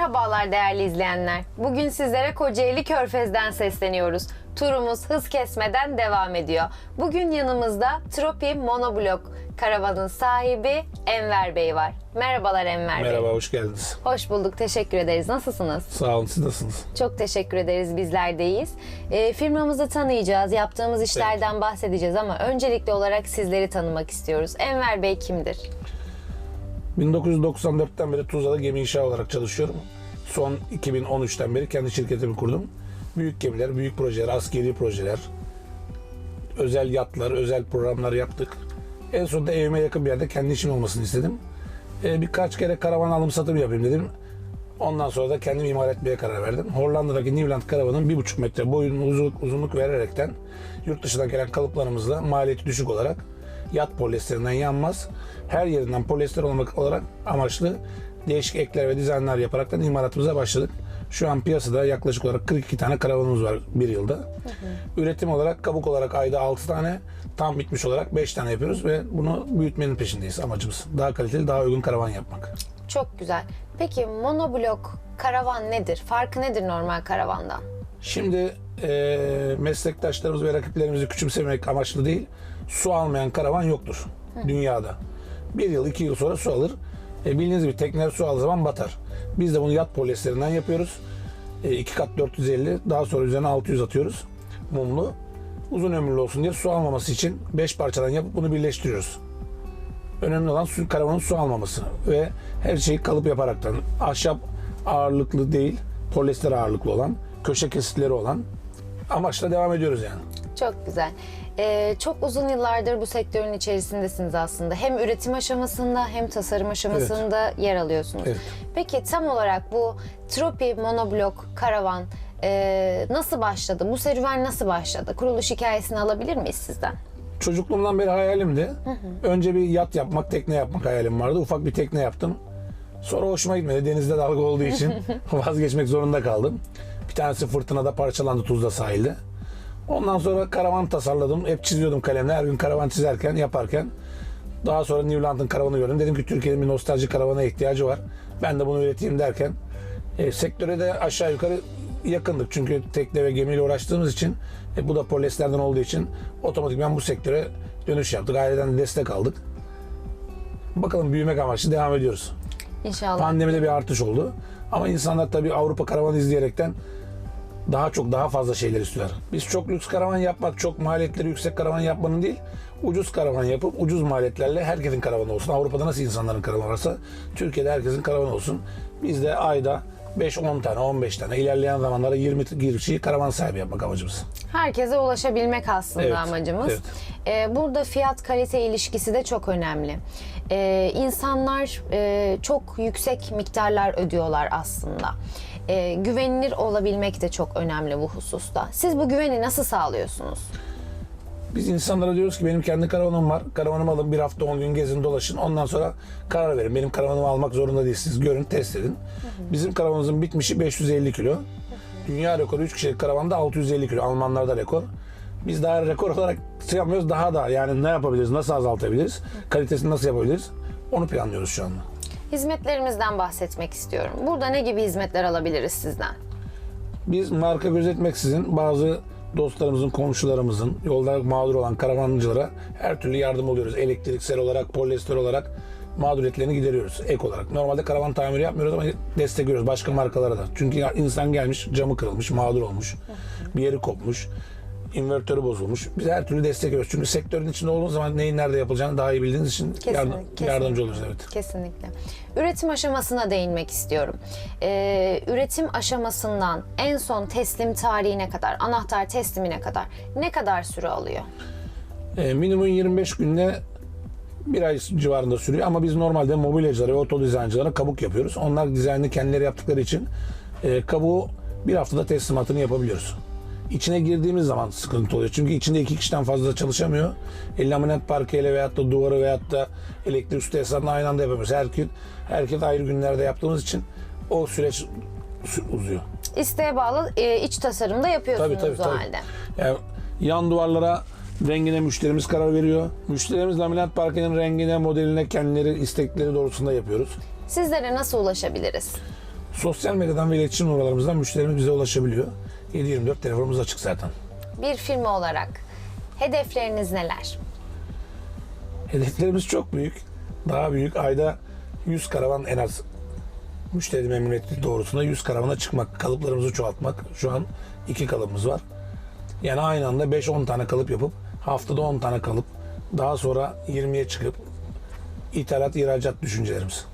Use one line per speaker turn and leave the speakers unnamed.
Merhabalar değerli izleyenler. Bugün sizlere Kocaeli Körfez'den sesleniyoruz. Turumuz hız kesmeden devam ediyor. Bugün yanımızda Tropi Monoblok karavanın sahibi Enver Bey var. Merhabalar Enver Bey.
Merhaba, hoş geldiniz.
Hoş bulduk, teşekkür ederiz. Nasılsınız?
Sağ olun, siz nasılsınız?
Çok teşekkür ederiz, bizler deyiz. Ee, firmamızı tanıyacağız, yaptığımız işlerden bahsedeceğiz ama öncelikli olarak sizleri tanımak istiyoruz. Enver Bey kimdir?
1994'ten beri Tuzla'da gemi inşa olarak çalışıyorum. Son 2013'ten beri kendi şirketimi kurdum. Büyük gemiler, büyük projeler, askeri projeler, özel yatlar, özel programlar yaptık. En sonunda evime yakın bir yerde kendi işim olmasını istedim. Ee, birkaç kere karavan alım satım yapayım dedim. Ondan sonra da kendim imal etmeye karar verdim. Hollanda'daki Nieuwland karavanın 1,5 metre boyun uzunluk, uzunluk vererekten yurt dışından gelen kalıplarımızla maliyeti düşük olarak yat polyesterinden yanmaz. Her yerinden polyester olmak olarak amaçlı değişik ekler ve dizaynlar yaparaktan imalatımıza başladık. Şu an piyasada yaklaşık olarak 42 tane karavanımız var bir yılda. Üretim olarak kabuk olarak ayda 6 tane, tam bitmiş olarak 5 tane yapıyoruz ve bunu büyütmenin peşindeyiz amacımız. Daha kaliteli, daha uygun karavan yapmak.
Çok güzel. Peki monoblok karavan nedir? Farkı nedir normal karavandan?
Şimdi eee meslektaşlarımız ve rakiplerimizi küçümsemek amaçlı değil, su almayan karavan yoktur dünyada. Bir yıl, iki yıl sonra su alır. E, bildiğiniz gibi tekneler su aldığı zaman batar. Biz de bunu yat polyesterinden yapıyoruz. E, iki kat 450, daha sonra üzerine 600 atıyoruz. Mumlu. Uzun ömürlü olsun diye su almaması için 5 parçadan yapıp bunu birleştiriyoruz. Önemli olan su, karavanın su almaması ve her şeyi kalıp yaparaktan ahşap ağırlıklı değil, polyester ağırlıklı olan, köşe kesitleri olan amaçla devam ediyoruz yani.
Çok güzel. Ee, çok uzun yıllardır bu sektörün içerisindesiniz aslında. Hem üretim aşamasında hem tasarım aşamasında yer alıyorsunuz.
Evet.
Peki tam olarak bu Tropi monoblok karavan e, nasıl başladı? Bu serüven nasıl başladı? Kuruluş hikayesini alabilir miyiz sizden?
Çocukluğumdan beri hayalimdi. Önce bir yat yapmak, tekne yapmak hayalim vardı. Ufak bir tekne yaptım. Sonra hoşuma gitmedi. Denizde dalga olduğu için vazgeçmek zorunda kaldım. Bir tanesi fırtınada parçalandı Tuzla sahilde. Ondan sonra karavan tasarladım. Hep çiziyordum kalemle. Her gün karavan çizerken, yaparken. Daha sonra Newland'ın karavanı gördüm. Dedim ki Türkiye'nin bir nostalji karavana ihtiyacı var. Ben de bunu üreteyim derken e, sektöre de aşağı yukarı yakındık. Çünkü tekne ve gemiyle uğraştığımız için e, bu da polyesterden olduğu için otomatikman bu sektöre dönüş yaptık. Aileden de destek aldık. Bakalım büyümek amaçlı devam ediyoruz.
İnşallah.
Pandemide bir artış oldu. Ama insanlar tabii Avrupa karavanı izleyerekten daha çok daha fazla şeyler istiyorlar. Biz çok lüks karavan yapmak, çok maliyetleri yüksek karavan yapmanın değil, ucuz karavan yapıp ucuz maliyetlerle herkesin karavanı olsun. Avrupa'da nasıl insanların karavanı varsa Türkiye'de herkesin karavanı olsun. Biz de ayda 5-10 tane, 15 tane, ilerleyen zamanlarda 20 kişiyi karavan sahibi yapmak amacımız.
Herkese ulaşabilmek aslında
Evet,
amacımız.
evet.
Ee, burada fiyat kalite ilişkisi de çok önemli. Ee, insanlar e, çok yüksek miktarlar ödüyorlar aslında. Ee, güvenilir olabilmek de çok önemli bu hususta. Siz bu güveni nasıl sağlıyorsunuz?
Biz insanlara diyoruz ki benim kendi karavanım var. Karavanımı alın bir hafta 10 gün gezin dolaşın. Ondan sonra karar verin. Benim karavanımı almak zorunda değilsiniz. Görün test edin. Bizim karavanımızın bitmişi 550 kilo. Dünya rekoru 3 kişilik karavanda 650 kilo. Almanlarda rekor. Biz daha rekor olarak şey yapmıyoruz. Daha da yani ne yapabiliriz? Nasıl azaltabiliriz? Kalitesini nasıl yapabiliriz? Onu planlıyoruz şu anda.
Hizmetlerimizden bahsetmek istiyorum. Burada ne gibi hizmetler alabiliriz sizden?
Biz marka gözetmeksizin bazı dostlarımızın, komşularımızın, yolda mağdur olan karavancılara her türlü yardım oluyoruz. Elektriksel olarak, polyester olarak mağduriyetlerini gideriyoruz ek olarak. Normalde karavan tamiri yapmıyoruz ama destek veriyoruz başka markalara da. Çünkü insan gelmiş, camı kırılmış, mağdur olmuş, bir yeri kopmuş, invertörü bozulmuş. Biz her türlü destek veriyoruz. Çünkü sektörün içinde olduğunuz zaman neyin nerede yapılacağını daha iyi bildiğiniz için yardım,
kesinlikle.
yardımcı oluyoruz. Evet.
Kesinlikle. Üretim aşamasına değinmek istiyorum. Ee, üretim aşamasından en son teslim tarihine kadar, anahtar teslimine kadar ne kadar süre alıyor?
E, minimum 25 günde bir ay civarında sürüyor ama biz normalde mobilyacılara ve oto dizayncılara kabuk yapıyoruz. Onlar dizaynını kendileri yaptıkları için e, kabuğu bir haftada teslimatını yapabiliyoruz. İçine girdiğimiz zaman sıkıntı oluyor. Çünkü içinde iki kişiden fazla çalışamıyor. E, laminat parkeyle veyahut da duvarı veyahut da elektrik üstü hesabını aynı anda yapamıyoruz. Herkes, herkes ayrı günlerde yaptığımız için o süreç sü- uzuyor.
İsteğe bağlı e, iç tasarımda yapıyorsunuz
Tabii tabii
o
tabii.
halde.
Yani yan duvarlara rengine müşterimiz karar veriyor. Müşterimiz laminat parkenin rengine, modeline kendileri istekleri doğrultusunda yapıyoruz.
Sizlere nasıl ulaşabiliriz?
Sosyal medyadan ve iletişim numaralarımızdan müşterimiz bize ulaşabiliyor. 7-24 telefonumuz açık zaten.
Bir firma olarak hedefleriniz neler?
Hedeflerimiz çok büyük. Daha büyük. Ayda 100 karavan en az müşteri memnuniyeti doğrusunda 100 karavana çıkmak, kalıplarımızı çoğaltmak. Şu an iki kalıbımız var. Yani aynı anda 5-10 tane kalıp yapıp haftada 10 tane kalıp daha sonra 20'ye çıkıp ithalat ihracat düşüncelerimiz.